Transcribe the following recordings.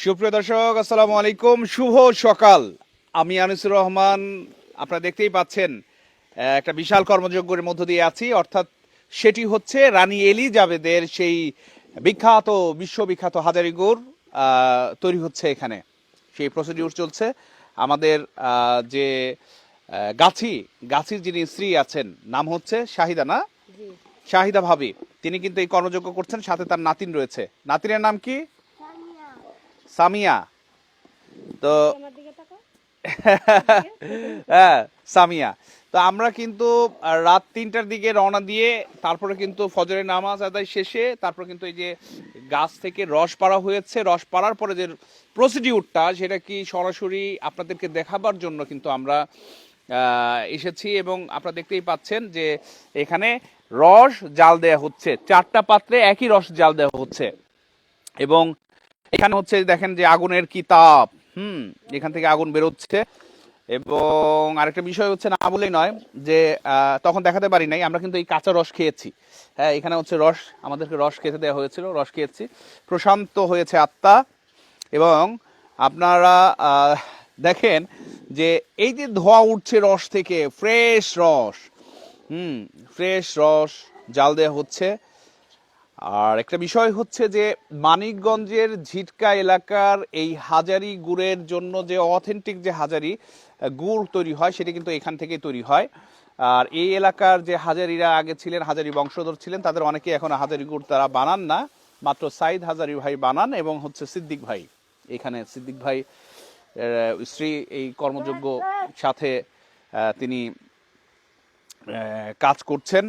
সুপ্রিয় দর্শক আসসালামু আলাইকুম। শুভ সকাল। আমি আনিসুর রহমান আপনারা দেখতেই পাচ্ছেন একটা বিশাল কর্মযজ্ঞের মধ্য দিয়ে আছি। অর্থাৎ সেটি হচ্ছে রানী এলিজাবেথের সেই বিখ্যাত বিশ্ববিখ্যাত হাজারি গুড় আহ, তৈরি হচ্ছে এখানে। সেই প্রসিডিউর চলছে। আমাদের যে গাছি গাছির যিনি স্ত্রী আছেন নাম হচ্ছে শাহিদা না? শাহিদা ভাবি। তিনি কিন্তু এই কর্মযজ্ঞ করছেন সাথে তার নাতিন রয়েছে। নাতিনের নাম কি? সামিয়া। তো হ্যাঁ সামিয়া। তো আমরা কিন্তু রাত তিনটার দিকে রওনা দিয়ে তারপরে কিন্তু ফজরের নামাজ আদায় শেষে তারপরে কিন্তু এই যে গাছ থেকে রস পাড়া হয়েছে রস পাড়ার পরে যে প্রসিডিউরটা সেটা কি সরাসরি আপনাদেরকে দেখাবার জন্য কিন্তু আমরা এসেছি এবং আপনারা দেখতেই পাচ্ছেন যে এখানে রস জাল দেয়া হচ্ছে। চারটা পাত্রে একই রস জাল দেওয়া হচ্ছে। এবং এখানে হচ্ছে দেখেন যে আগুনের কি তাপ হুম, এখান থেকে আগুন বেরোচ্ছে। এবং আরেকটা বিষয় হচ্ছে, না বলেই নয় যে তখন দেখাতে পারি নাই, আমরা কিন্তু এই কাঁচা রস খেয়েছি। হ্যাঁ এখানে হচ্ছে রস, আমাদেরকে রস খেতে দেওয়া হয়েছিল, রস খেয়েছি। প্রশান্ত হয়েছে আত্মা এবং আপনারা দেখেন যে এই যে ধোয়া উঠছে রস থেকে, ফ্রেশ রস, হুম, ফ্রেশ রস, জাল দেওয়া হচ্ছে। আর একটা বিষয় হচ্ছে যে মানিকগঞ্জের ঝিটকা এলাকার এই হাজারি গুড়ের জন্য যে অথেন্টিক যে হাজারি গুড় তৈরি হয়, সেটা কিন্তু এখান থেকেই তৈরি হয়। আর এই এলাকার যে হাজারিরা আগে ছিলেন, হাজারি বংশধর ছিলেন, তাদের অনেকে এখন হাজারি গুড় তারা বানান না। মাত্র সাইদ হাজারি ভাই বানান এবং হচ্ছে সিদ্দিক ভাই। এখানে সিদ্দিক ভাই স্ত্রী এই কর্মযোগ্য সাথে তিনি কাজ করছেন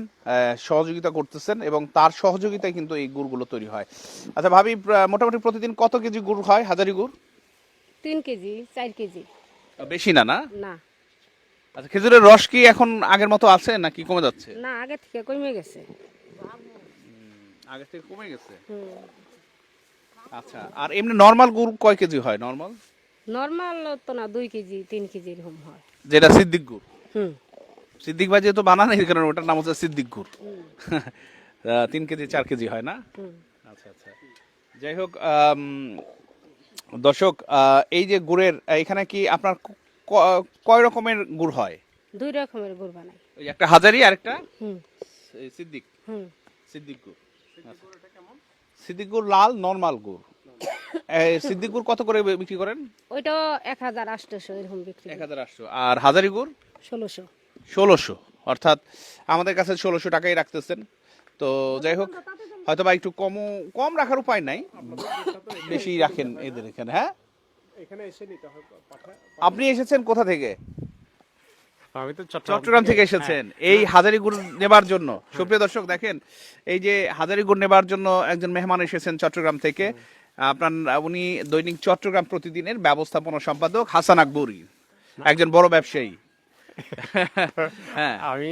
সহযোগিতা করতেছেন এবং তার সহযোগিতায় কিন্তু এই গুড়গুলো তৈরি হয়। আচ্ছা ভাবি মোটামুটি প্রতিদিন কত কেজি গুড় হয় হাজারি গুড়? তিন কেজি চার কেজি। বেশি না না? না। আচ্ছা খেজুরের রস কি এখন আগের মতো আছে নাকি কমে যাচ্ছে? না আগে থেকে কমে গেছে। আগে থেকে কমে গেছে? আচ্ছা আর এমনি নর্মাল গুড় কয় কেজি হয় নর্মাল? নর্মাল তো না দুই কেজি তিন কেজি এরকম হয়। যেটা সিদ্দিক গুড়? হুম। সিদ্দিক ভাই যেহেতু বানান এই কারণে ওটার নাম হচ্ছে সিদ্দিক গুড়। তিন কেজি চার কেজি হয় না? আচ্ছা আচ্ছা। যাই হোক দর্শক এই যে গুড়ের এখানে কি আপনার কয় রকমের গুড় হয়? দুই রকমের গুড় বানাই। একটা হাজারি আর একটা সিদ্দিক? হুম। সিদ্দিক গুড়। আচ্ছা। সিদ্দিক গুড় লাল নর্মাল গুড়। সিদ্দিক গুড় কত করে বিক্রি করেন? ওইটা এক হাজার আটশোশো এরকম বিক্রি এক হাজার আটশো। আর হাজারি গুড়? ষোলোশো। ষোলোশো। অর্থাৎ আমাদের কাছে ষোলোশো টাকাই রাখতেছেন। তো যাই হোক হয়তো বা একটু কম কম রাখার উপায় নাই। বেশি রাখেন এদের এখানে হ্যাঁ? এখানে এসে নিতে হয় পাঠায়। আপনি এসেছেন কোথা থেকে? আমি তো চট্টগ্রাম থেকে এসেছেন। এই হাজারি গুড় নেবার জন্য। সুপ্রিয় দর্শক দেখেন এই যে হাজারি গুড় নেবার জন্য একজন মেহমান এসেছেন চট্টগ্রাম থেকে। আপনার উনি দৈনিক চট্টগ্রাম প্রতিদিনের ব্যবস্থাপনা সম্পাদক হাসান আকবরী একজন বড় ব্যবসায়ী। হ্যাঁ আমি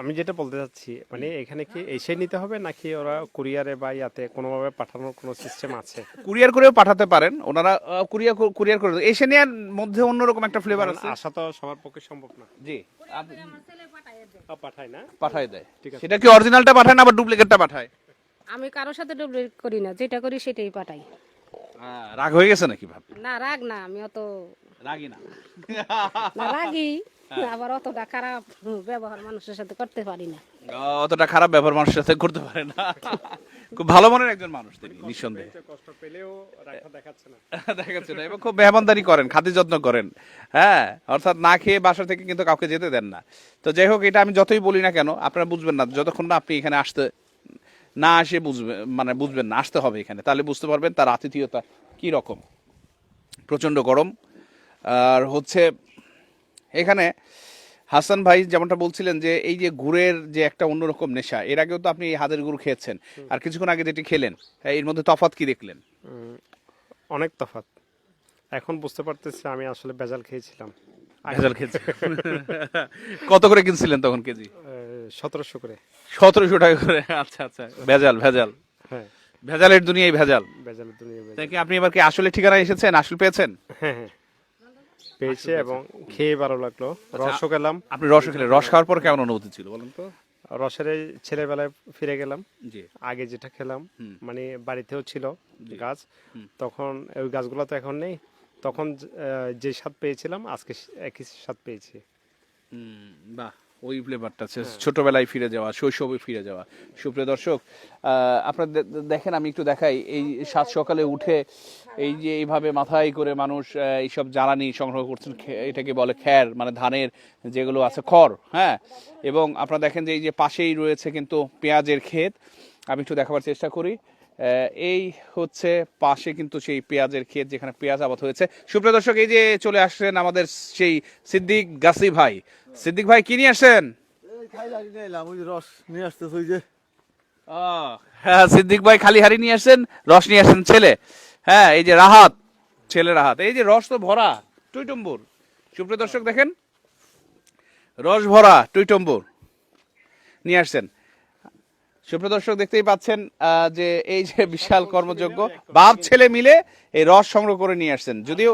আমি যেটা বলতে চাচ্ছি মানে এখানে কি এসে নিতে হবে নাকি ওরা কুরিয়ারে বা ইয়াতে কোনোভাবে পাঠানোর কোনো সিস্টেম আছে? কুরিয়ার করেও পাঠাতে পারেন। ওনারা কুরিয়ার কুরিয়ার করে এসে নেওয়ার মধ্যে অন্যরকম একটা ফ্লেভার আছে। আসা তো সবার পক্ষে সম্ভব না। জি। পাঠায় না? পাঠায় দেয়। ঠিক আছে। সেটা কি অরিজিনালটা পাঠায় না আবার ডুপ্লিকেটটা পাঠায়? আমি কারোর সাথে ডুপ্লিকেট করি না। যেটা করি সেটাই পাঠাই। রাগ হয়ে গেছে নাকি ভাব? না রাগ না। আমি অত রাগি না রাগি। আবার অতটা খারাপ ব্যবহার মানুষের সাথে করতে পারি না। অতটা খারাপ ব্যবহার মানুষের সাথে করতে পারে না। খুব ভালো মনের একজন মানুষ তিনি নিঃসন্দেহে। কষ্ট পেলেও দেখাচ্ছে না। এবং খুব মেহমানদারি করেন খাতি যত্ন করেন হ্যাঁ? অর্থাৎ না খেয়ে বাসা থেকে কিন্তু কাউকে যেতে দেন না। তো যাই হোক এটা আমি যতই বলি না কেন আপনারা বুঝবেন না যতক্ষণ না আপনি এখানে আসতে না আসে বুঝবেন মানে বুঝবেন না আসতে হবে এখানে। তাহলে বুঝতে পারবেন তার আতিথেয়তা কি রকম প্রচণ্ড গরম আর হচ্ছে এখানে হাসান ভাই যেমনটা বলছিলেন যে এই যে গুড়ের যে একটা অন্যরকম নেশা এর আগেও তো আপনি এই হাতের গুড় খেয়েছেন। আর কিছুক্ষণ আগে যেটি খেলেন হ্যাঁ, এর মধ্যে তফাত কি দেখলেন? অনেক তফাত এখন বুঝতে পারতেছি আমি আসলে বেজাল খেয়েছিলাম। ভেজাল খেয়েছে কত করে কিনছিলেন তখন কেজি? সতেরোশো করে। সতেরোশো টাকা করে আচ্ছা আচ্ছা। ভেজাল ভেজাল। হ্যাঁ। ভেজালের দুনিয়ায় ভেজাল। ভেজালের দুনিয়া তাই কি আপনি এবার কি আসলে ঠিকানায় এসেছেন আসল পেয়েছেন? হ্যাঁ হ্যাঁ। পেয়েছে এবং খেয়ে ভালো লাগল। রসও খেলাম। আপনি রস খেলেন রস খাওয়ার পর কেমন অনুভূতি ছিল বলেন তো? রসের ছেলেবেলায় ফিরে গেলাম। আগে যেটা খেলাম মানে বাড়িতেও ছিল গাছ। তখন ওই গাছগুলো তো এখন নেই। তখন যে- স্বাদ পেয়েছিলাম আজকে একই স্বাদ পেয়েছি। বাহ ওই ফ্লেভারটা ছোটবেলায় ফিরে যাওয়া শৈশবে ফিরে যাওয়া। সুপ্রিয় দর্শক আপনারা দেখেন আমি একটু দেখাই। এই সাত সকালে উঠে এই যে এইভাবে মাথায় করে মানুষ এইসব জ্বালানি সংগ্রহ করছেন এটাকে বলে খ্যার মানে ধানের যেগুলো আছে খড় হ্যাঁ? এবং আপনারা দেখেন যে এই যে পাশেই রয়েছে কিন্তু পেঁয়াজের ক্ষেত। আমি একটু দেখাবার চেষ্টা করি। এই হচ্ছে পাশে কিন্তু সেই পেঁয়াজের ক্ষেত যেখানে পেঁয়াজ আবাদ হয়েছে। সুপ্রিয় দর্শক এই যে চলে আসছেন আমাদের সেই সিদ্দিক গাছি ভাই। সিদ্দিক ভাই কি নিয়ে আসছেন? এই খাই লাগি না এলাম ওই যে রস নিয়ে আসতেছে ওই যে। হ্যাঁ সিদ্দিক ভাই খালি হাড়ি নিয়ে আসেন রস নিয়ে আসেন ছেলে। হ্যাঁ এই যে রাহাত ছেলে রাহাত এই যে রস তো ভরা টুইটম্বুর। সুপ্রিয় দর্শক দেখেন রস ভরা টুইটম্বুর। নিয়ে আসছেন। সুপ্রিয় দর্শক দেখতেই পাচ্ছেন যে এই যে বিশাল কর্মযোগ্য বাপ ছেলে মিলে এই রস সংগ্রহ করে নিয়ে আসছেন। যদিও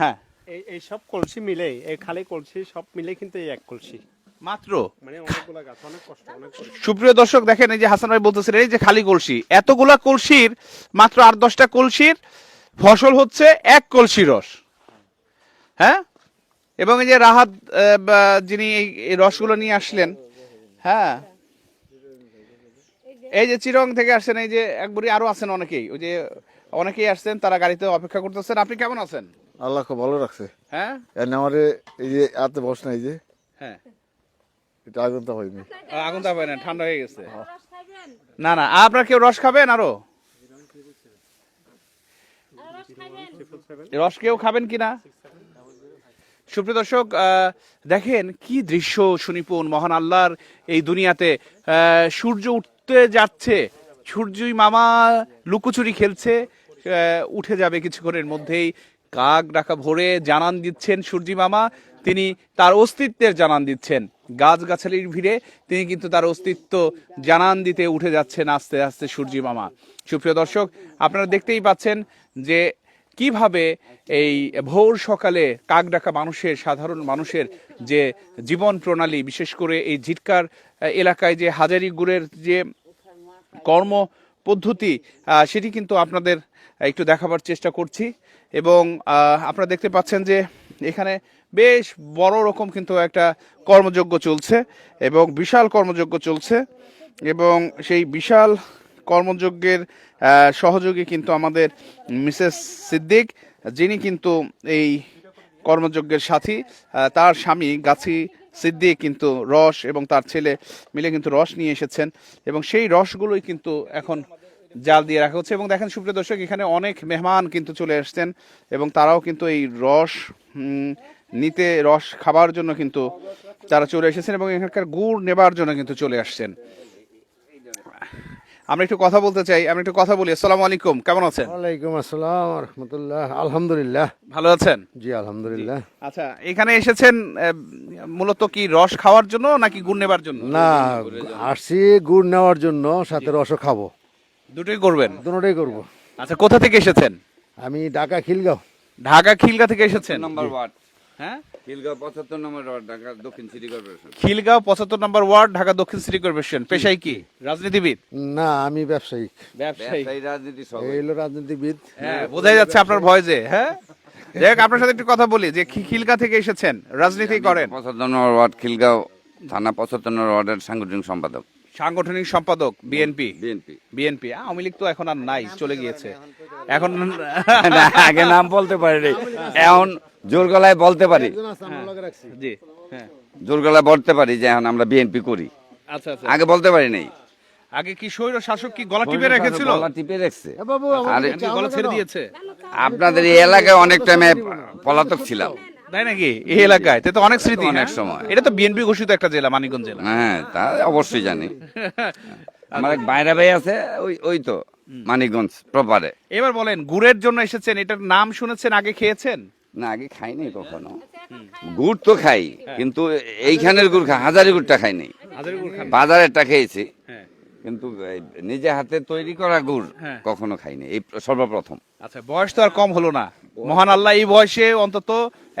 হ্যাঁ এই এই সব কলসি মিলে এই খালি কলসি সব মিলে কিন্তু এই এক কলসি। মাত্র? মানে অনেকগুলো গাছ অনেক কষ্ট অনেক কষ্ট সুপ্রিয় দর্শক দেখেন এই যে হাসান ভাই বলতেছেন এই যে খালি কলসি এতগুলা কলসির মাত্র আট দশটা কলসির ফসল হচ্ছে এক কলসি রস। হ্যাঁ? এবং এই যে রাহাত যিনি এই- এই রসগুলো নিয়ে আসলেন হ্যাঁ? এই যে চিরং থেকে আসছেন এই যে একবারই আরও আছেন অনেকেই ওই যে অনেকেই আসছেন তারা গাড়িতে অপেক্ষা করতেছেন। আপনি কেমন আছেন? আল্লাহ খুব ভালো রাখছে। হ্যাঁ? আমার এই যে এত বস না এই যে। হ্যাঁ। এটা আগুন তো হয়নি আগুন তাপায় না ঠান্ডা হয়ে গেছে। না না আপনার কেউ রস খাবেন আরও? রস কেউ খাবেন কিনা সুপ্রিয় দর্শক দেখেন কি দৃশ্য সুনিপুণ মহান আল্লাহর এই দুনিয়াতে। সূর্য উঠতে যাচ্ছে সূর্যই মামা লুকোচুরি খেলছে উঠে যাবে কিছুক্ষণের মধ্যেই। কাক ডাকা ভরে জানান দিচ্ছেন সূর্যি মামা তিনি তার অস্তিত্বের জানান দিচ্ছেন। গাছগাছালির ভিড়ে তিনি কিন্তু তার অস্তিত্ব জানান দিতে উঠে যাচ্ছেন আস্তে আস্তে সূর্যি মামা। সুপ্রিয় দর্শক, আপনারা দেখতেই পাচ্ছেন যে কীভাবে এই ভোর সকালে কাক ডাকা মানুষের, সাধারণ মানুষের যে জীবন প্রণালী, বিশেষ করে এই ঝিটকার এলাকায় যে হাজারি গুড়ের যে কর্ম পদ্ধতি সেটি কিন্তু আপনাদের একটু দেখাবার চেষ্টা করছি। এবং আপনারা দেখতে পাচ্ছেন যে এখানে বেশ বড় রকম কিন্তু একটা কর্মযজ্ঞ চলছে এবং বিশাল কর্মযজ্ঞ চলছে এবং সেই বিশাল কর্মযজ্ঞের সহযোগী কিন্তু আমাদের মিসেস সিদ্দিক, যিনি কিন্তু এই কর্মযজ্ঞের সাথী। তার স্বামী গাছি সিদ্দিক কিন্তু রস এবং তার ছেলে মিলে কিন্তু রস নিয়ে এসেছেন এবং সেই রসগুলোই কিন্তু এখন জাল দিয়ে রাখা হচ্ছে। এবং দেখেন, সুপ্রিয় দর্শক, এখানে অনেক মেহমান কিন্তু চলে আসছেন এবং তারাও কিন্তু এই রস নিতে রস খাবার জন্য কিন্তু তারা চলে এসেছেন এবং এখানকার গুড় নেবার জন্য কিন্তু চলে আসছেন। আমরা একটু কথা বলতে চাই আমরা একটু কথা বলি। আসসালামু আলাইকুম কেমন আছেন? ওয়ালাইকুম আসসালাম রহমতুল্লাহ। আলহামদুলিল্লাহ। ভালো আছেন? জি আলহামদুলিল্লাহ। আচ্ছা এখানে এসেছেন মূলত কি রস খাওয়ার জন্য নাকি গুড় নেবার জন্য? না আসছি গুড় নেওয়ার জন্য সাথে রসও খাব। দুটোই করবেন? দুটোটাই করব। আচ্ছা কোথা থেকে এসেছেন? আমি ঢাকা খিলগাঁও। ঢাকা খিলগা থেকে এসেছেন? নম্বর ওয়ার্ড হ্যাঁ? খিলগাঁও পঁচাত্তর নম্বর ওয়ার্ড ঢাকা দক্ষিণ সিটি কর্পোরেশন। খিলগাঁও পঁচাত্তর নম্বর ওয়ার্ড ঢাকা দক্ষিণ সিটি কর্পোরেশন। পেশায় কি? রাজনীতিবিদ? না আমি ব্যবসায়িক। ব্যবসায়ী ব্যবসায়ী রাজনীতি সব এই হলো রাজনীতিবিদ। হ্যাঁ বোঝাই যাচ্ছে আপনার ভয়েসে হ্যাঁ? দেখ আপনার সাথে একটু কথা বলি যে খি- খিলগা থেকে এসেছেন রাজনীতি করেন। পঁচাত্তর নম্বর ওয়ার্ড খিলগাঁও থানা পঁচাত্তর নম্বর ওয়ার্ডের সাংগঠনিক সম্পাদক। সাংগঠনিক সম্পাদক BNP BNP BNP Awami League তো এখন আর নাই চলে গিয়েছে। এখন আগে নাম বলতে পারি এখন জোর গলায় বলতে পারি। জি হ্যাঁ। জোর গলায় বলতে পারি যে এখন আমরা বিএনপি করি। আচ্ছা আচ্ছা। আগে বলতে পারি নাই আগে কি স্বৈর শাসক কি গলা টিপে রেখেছিল? গলা টিপে রাখছে। বাবু আরে গলা ছেড়ে দিয়েছে। আপনাদের এই এলাকায় অনেক টাইমে পলাতক ছিলাম। তাই নাকি? এই এলাকায়? তো অনেক স্মৃতি অনেক হ্যাঁ? সময়। এটা তো বিএনপি ঘোষিত একটা জেলা মানিকগঞ্জ জেলা। হ্যাঁ তা অবশ্যই জানি। আমার এক বাইরা ভাই আছে ওই ওই তো মানিকগঞ্জ প্রপারে এবার বলেন গুড়ের জন্য এসেছেন এটার নাম শুনেছেন আগে খেয়েছেন? না আগে খাইনি কখনো। গুড় তো খাই কিন্তু এইখানের গুড় খাই হাজারি গুড়টা খাইনি বাজারেরটা খেয়েছি। হ্যাঁ। কিন্তু নিজে হাতে তৈরি করা গুড় হ্যাঁ। কখনো খাইনি এই সর্বপ্রথম। আচ্ছা বয়স তো আর কম হলো না। মহান আল্লাহ এই বয়সে অন্তত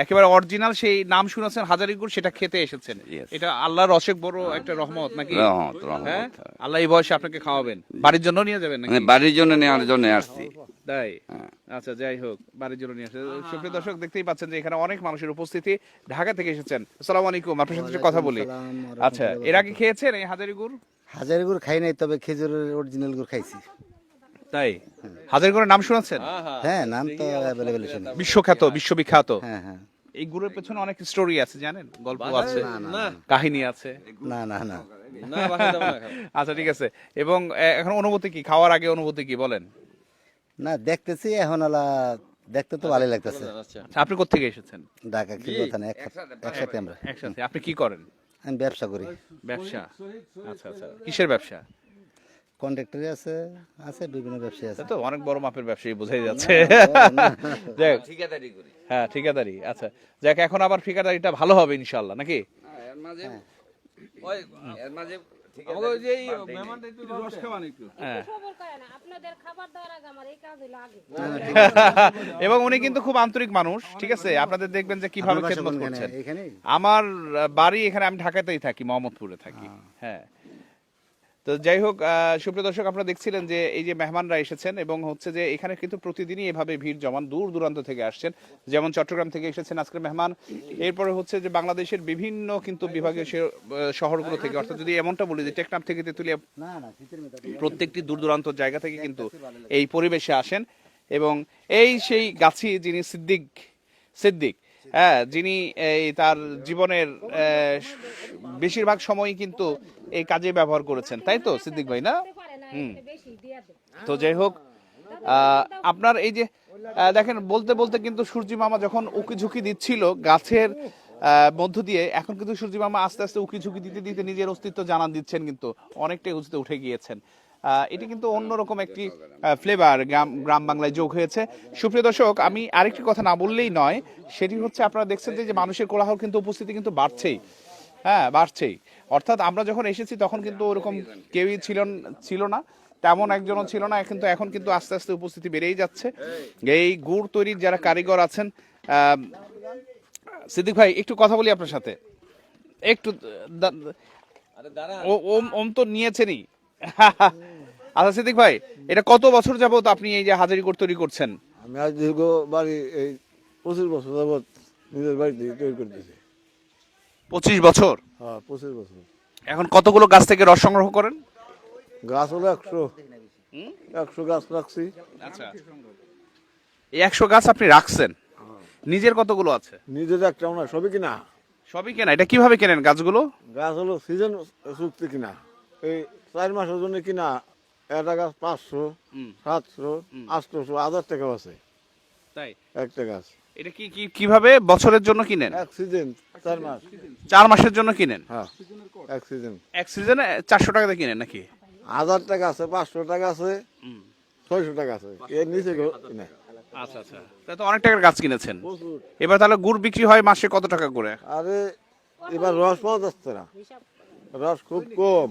একেবারে অরিজিনাল সেই নাম শুনেছেন হাজারি গুড় সেটা খেতে এসেছেন। এটা আল্লাহর অশেক বড় একটা রহমত নাকি? রহমত। হ্যাঁ? আল্লাহ এই বয়সে আপনাকে খাওয়াবেন। বাড়ির জন্য নিয়ে যাবেন নাকি? মানে বাড়ির জন্য নেওয়ার জন্য আসছি। তাই? হ্যাঁ। আচ্ছা যাই হোক বাড়ির জন্য নিয়ে আসে সুপ্রিয় দর্শক দেখতেই পাচ্ছেন যে এখানে অনেক মানুষের উপস্থিতি ঢাকা থেকে এসেছেন। আসসালামু আলাইকুম আপনার সাথে কথা বলি। আচ্ছা এর আগে খেয়েছেন এই হাজারি গুড়? হাজার গুড় খাই নাই তবে খেজুরের অরিজিনাল গুড় খাইছি। তাই? হাজারি গুড়ের নাম শুনেছেন হ্যাঁ নাম তো অ্যাভেলেবেল শুনি বিশ্বখ্যাত বিশ্ববিখ্যাত। হ্যাঁ হ্যাঁ। এই গুড়ের পেছনে অনেক স্টোরি আছে জানেন? গল্প আছে কাহিনী আছে। না না না। আচ্ছা ঠিক আছে। এবং এখন অনুভূতি কি? খাওয়ার আগে অনুভূতি কি? বলেন। না দেখতেছি এখন আলা দেখতে তো ভালোই লাগতেছে। আচ্ছা, আপনি কোথেকে এসেছেন? ঢাকা কিন্তু ওখানে এক একসাথে আমরা। একসাথে। আপনি কি করেন? আমি ব্যবসা করি। ব্যবসা? আচ্ছা আচ্ছা। কিসের ব্যবসা? কন্ট্রাক্টরি আছে আছে বিভিন্ন ব্যবসা আছে। তো অনেক বড় মাপের ব্যবসায়ী বোঝাই যাচ্ছে। যাক ঠিকাদারি করি। হ্যাঁ ঠিকাদারি আচ্ছা। যাক এখন আবার ঠিকাদারিটা ভালো হবে ইনশাল্লাহ নাকি? এর মাঝে ওই এর মাঝে খবর কয় না আপনাদের খাবার দেওয়ার আগে আমার এই কাজ হইল আগে এবং উনি কিন্তু খুব আন্তরিক মানুষ ঠিক আছে? আপনাদের দেখবেন যে কীভাবে খেদমত করছেন। আমার বাড়ি এখানে আমি ঢাকাতেই থাকি মোহাম্মদপুরে থাকি। হ্যাঁ। তো যাই হোক সুপ্রিয় দর্শক আপনারা দেখছিলেন যে এই যে মেহমানরা এসেছেন এবং হচ্ছে যে এখানে কিন্তু প্রতিদিনই এভাবে ভিড় জমান দূর দূরান্ত থেকে আসছেন। যেমন চট্টগ্রাম থেকে এসেছেন আজকের মেহমান। এরপরে হচ্ছে যে বাংলাদেশের বিভিন্ন কিন্তু বিভাগীয় শহরগুলো থেকে অর্থাৎ যদি এমনটা বলি যে টেকনাফ থেকে তেতুলিয়া প্রত্যেকটি দূর দূরান্ত জায়গা থেকে কিন্তু এই পরিবেশে আসেন। এবং এই সেই গাছি যিনি সিদ্দিক সিদ্দিক হ্যাঁ যিনি, এই তার জীবনের বেশিরভাগ সময়ই কিন্তু এই কাজে ব্যবহার করেছেন। তাই তো, সিদ্দিক ভাই, না? তো যাই হোক আপনার এই যে দেখেন, বলতে বলতে কিন্তু সূর্যি মামা যখন উকি ঝুঁকি দিচ্ছিল গাছের মধ্য দিয়ে, এখন কিন্তু সূর্যি মামা আস্তে আস্তে উকি ঝুঁকি দিতে দিতে নিজের অস্তিত্ব জানান দিচ্ছেন কিন্তু, অনেকটাই উঁচুতে উঠে গিয়েছেন। এটি কিন্তু অন্যরকম একটি ফ্লেভার গ্রাম বাংলায় যোগ হয়েছে। সুপ্রিয় দর্শক আমি আরেকটি কথা না বললেই নয় সেটি হচ্ছে আপনারা দেখছেন যে মানুষের কোলাহল কিন্তু উপস্থিতি কিন্তু বাড়ছেই। হ্যাঁ বাড়ছেই। অর্থাৎ আমরা যখন এসেছি তখন কিন্তু ওরকম কেউই ছিল ছিল না তেমন একজনও ছিল না কিন্তু এখন কিন্তু আস্তে আস্তে উপস্থিতি বেড়েই যাচ্ছে। এই গুড় তৈরির যারা কারিগর আছেন সিদ্দিক ভাই একটু কথা বলি আপনার সাথে। একটু ওম ওম তো নিয়েছেনই। আচ্ছা সিদ্দিক ভাই এটা কত বছর যাবত আপনি এই যে হাজারি গুড় তৈরি করছেন? আমি আজ দীর্ঘ বাড়ি এই পঁচিশ বছর যাবৎ নিজের বাড়িতে তৈরি করতেছি পঁচিশ বছর? হ্যাঁ পঁচিশ বছর। এখন কতগুলো গাছ থেকে রস সংগ্রহ করেন? গাছ হলো একশো। একশো গাছ রাখছি। আচ্ছা। এই একশো গাছ আপনি রাখছেন? নিজের কতগুলো আছে? নিজের একটা না সবই কিনা? সবই কেনা। এটা কীভাবে কেনেন গাছগুলো? গাছ হলো সিজন চুক্তি কিনা। এই চার মাসের জন্য কিনা একটা গাছ পাঁচশো সাতশো আটশোশো হাজার টাকাও আছে। তাই? একটা গাছ। এটা কি কি কীভাবে বছরের জন্য কিনেন? এক সিজন চার মাস। চার মাসের জন্য কিনেন? হ্যাঁ এক সিজন। এক সিজনে চারশো টাকাতে কিনেন নাকি? হাজার টাকা আছে পাঁচশো টাকা আছে ছয়শো টাকা আছে। এর নিচে কিনা। আচ্ছা আচ্ছা। তা তো অনেক টাকার গাছ কিনেছেন। এবার তাহলে গুড় বিক্রি হয় মাসে কত টাকা করে? আরে এবার রস পাওয়া যাচ্ছে না। রস খুব কম।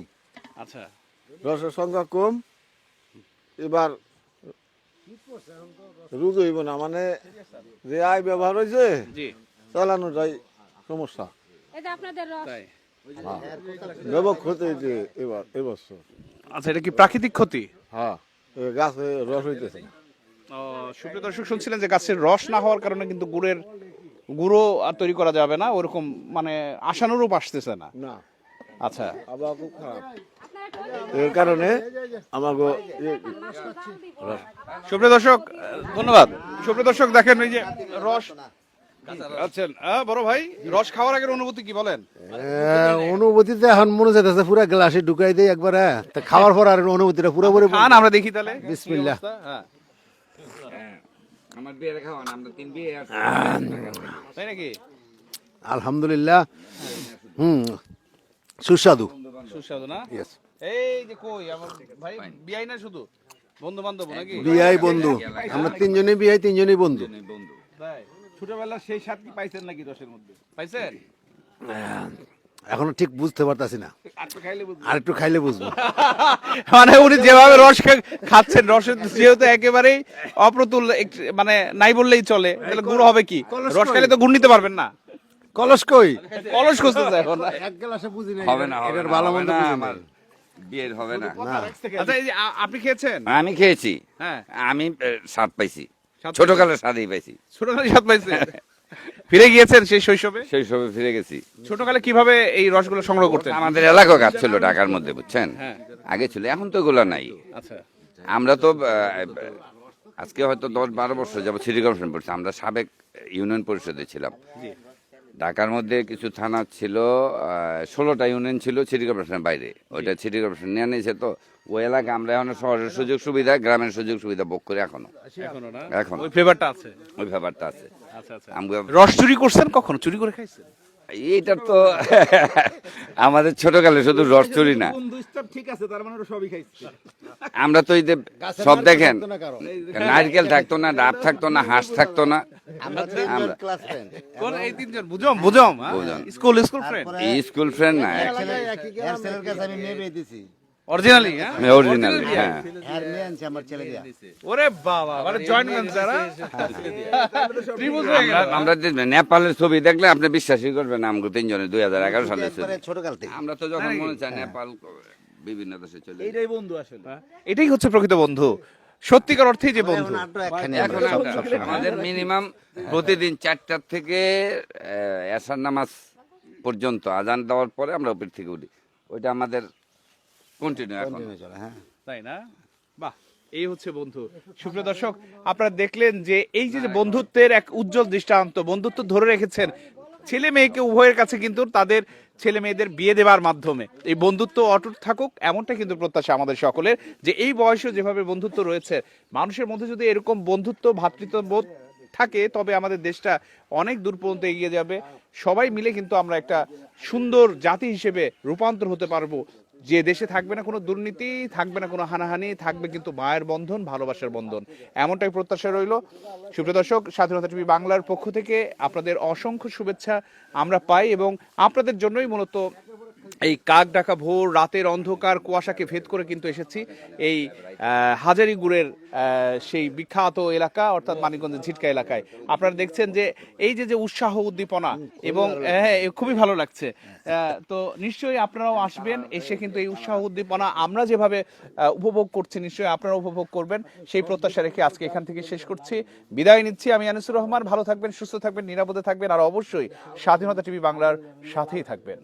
আচ্ছা। রসের সংখ্যা কম। এবার রুজ হইব না মানে যে আয় ব্যবহার হয়েছে জি। চালানোটাই সমস্যা। এই যে আপনাদের রস। তাই। ব্যাপক ক্ষতি হয়েছে এবার এবছর। আচ্ছা এটা কি প্রাকৃতিক ক্ষতি? হ্যাঁ গাছে রস হইতেছে। না সুপ্রিয় দর্শক শুনছিলেন যে গাছের রস না হওয়ার কারণে কিন্তু গুড়ের গুঁড়ো আর তৈরি করা যাবে না ওরকম মানে আশানুরূপ আসতেছে না। না। আচ্ছা। এর কারণে আমাকে সুপ্রিয় দর্শক ধন্যবাদ। সুপ্রিয় দর্শক দেখেন এই যে রস আচ্ছা বড় ভাই রস খাওয়ার আগের অনুভূতি কি বলেন? আহ, অনুভূতিতে এখন মনে চাইতেছে পুরো গ্লাসে ঢুকাই দেয় একবার হ্যাঁ। তা খাওয়ার পর আর অনুভূতিটা খান আমরা দেখি তাহলে। বিসমিল্লাহ। হ্যাঁ আমার বিয়ে খাওয়ান আমরা তিন বিয়ে তাই নাকি? আলহামদুলিল্লাহ। হুম। সুস্বাদু। সুস্বাদু না. এই যে কই আমার ভাই বিয়াই না শুধু? বন্ধু বান্ধব নাকি বিয়াই বন্ধু। আমরা তিনজনই বিয়াই তিনজনই বন্ধু। বন্ধু। তাই? ছোটবেলার সেই স্বাদ কি পাইছেন নাকি রসের মধ্যে? পাইছেন? এখনও ঠিক বুঝতে পারতাছি না। আর একটু খাইলে বুঝব। মানে উনি যেভাবে রস খাচ্ছেন রসের যেহেতু একেবারেই অপ্রতুল মানে নাই বললেই চলে তাহলে গুড় হবে কি? রস খাইলে তো গুড় নিতে পারবেন না। কলস কই? কলস খুঁজতেছে এখন। এক গ্লাসে বুঝি নাই হবে না এটার ভালো মন্দ আমার বিয়ের হবে না। আচ্ছা এই যে আপনি খেয়েছেন? আমি খেয়েছি। হ্যাঁ। আমি স্বাদ পাইছি। স্বাদ ছোটকালে স্বাদই পাইছি। ছোটকালে স্বাদ পাইছেন? ফিরে গিয়েছেন সেই শৈশবে? সেই সবে ফিরে গেছি। ছোটকালে কীভাবে এই রসগুলো সংগ্রহ করতেন? আমাদের এলাকা গাছ ছিল ঢাকার মধ্যে বুঝছেন? হ্যাঁ। আগে ছিল এখন তো এগুলো নাই। আচ্ছা। আমরা তো আজকে হয়তো দশ বারো বছর যাব সিটি কর্পোরেশন পরিষদ আমরা সাবেক ইউনিয়ন পরিষদে ছিলাম। ঢাকার মধ্যে কিছু থানা ছিল ষোলোটা ইউনিয়ন ছিল সিটি কর্পোরেশনের বাইরে। ওইটা সিটি কর্পোরেশন নিয়ে নিয়েছে তো। ওই এলাকা আমরা এখন শহরের সুযোগ সুবিধা গ্রামের সুযোগ সুবিধা ভোগ করি এখনও। এখনও এখন। ওই ফেভারটা আছে? ওই ফেভারটা আছে। আচ্ছা আচ্ছা। রস চুরি করছেন কখনো? চুরি করে খাইছেন? এইটার তো আমাদের ছোটকালে শুধু রস চুরি না। ঠিক আছে তার মানে সবই খাইছে। আমরা তো এই যে সব দেখেন নারকেল থাকতো না ডাব থাকতো না হাঁস থাকতো না। আমরা তিনজন আমরা- ক্লাস ফ্রেন্ড কোন এই তিনজন? বুঝম বুঝম হ্যাঁ? বুঝম। স্কুল স্কুল ফ্রেন্ড এই স্কুল ফ্রেন্ড না অরিজিনালি হ্যাঁ অরিজিনাল হ্যাঁ হ্যাঁ আনছে আমার ছেলে দিয়া ওরে বাবা মানে জয়েন্ট ভেঞ্চার ত্রিভুজ হয়ে গেল। আমরা যে নেপালের ছবি দেখলে আপনি বিশ্বাসই করবেন আমাকে তিনজনে দুই হাজার এগারো সালে একবারে ছোটকাল থেকে আমরা তো যখন মনে চাই নেপাল বিভিন্ন দেশে চলে যাই। এটাই হচ্ছে প্রকৃত বন্ধু। সত্যিকার অর্থেই যে বন্ধু। আমাদের মিনিমাম প্রতিদিন চারটার থেকে এশার নামাজ পর্যন্ত আজান দেওয়ার পরে আমরা উপর থেকে উঠি। ওইটা আমাদের কন্টিনিউ এখন। Continue চলে, হ্যাঁ। তাই না? বাহ এই হচ্ছে বন্ধু। সুপ্রিয় দর্শক আপনারা দেখলেন যে এই যে যে বন্ধুত্বের এক উজ্জ্বল দৃষ্টান্ত বন্ধুত্ব ধরে রেখেছেন ছেলে মেয়েকে উভয়ের কাছে কিন্তু তাদের ছেলে মেয়েদের বিয়ে দেওয়ার মাধ্যমে। এই বন্ধুত্ব অটুট থাকুক এমনটা কিন্তু প্রত্যাশা আমাদের সকলের যে এই বয়সেও যেভাবে বন্ধুত্ব রয়েছে মানুষের মধ্যে যদি এরকম বন্ধুত্ব ভ্রাতৃত্ববোধ থাকে তবে আমাদের দেশটা অনেক দূর পর্যন্ত এগিয়ে যাবে। সবাই মিলে কিন্তু আমরা একটা সুন্দর জাতি হিসেবে রূপান্তর হতে পারব। যে দেশে থাকবে না কোনো দুর্নীতি, থাকবে না কোনো হানাহানি, থাকবে কিন্তু মায়ের বন্ধন, ভালোবাসার বন্ধন। এমনটাই প্রত্যাশা রইল। সুপ্রিয় দর্শক, স্বাধীনতা টিভি বাংলার পক্ষ থেকে আপনাদের অসংখ্য শুভেচ্ছা আমরা পাই এবং আপনাদের জন্যই মূলত এই কাক ডাকা ভোর রাতের অন্ধকার কুয়াশাকে ভেদ করে কিন্তু এসেছি। এই হাজারিগুড়ের সেই বিখ্যাত এলাকা অর্থাৎ মানিকগঞ্জের ঝিটকা এলাকায়। আপনারা দেখছেন যে এই যে যে উৎসাহ উদ্দীপনা এবং হ্যাঁ খুবই ভালো লাগছে। তো নিশ্চয়ই আপনারাও আসবেন এসে কিন্তু এই উৎসাহ উদ্দীপনা আমরা যেভাবে উপভোগ করছি নিশ্চয়ই আপনারা উপভোগ করবেন। সেই প্রত্যাশা রেখে আজকে এখান থেকে শেষ করছি। বিদায় নিচ্ছি আমি আনিসুর রহমান। ভালো থাকবেন সুস্থ থাকবেন নিরাপদে থাকবেন আর অবশ্যই স্বাধীনতা টিভি বাংলার সাথেই থাকবেন।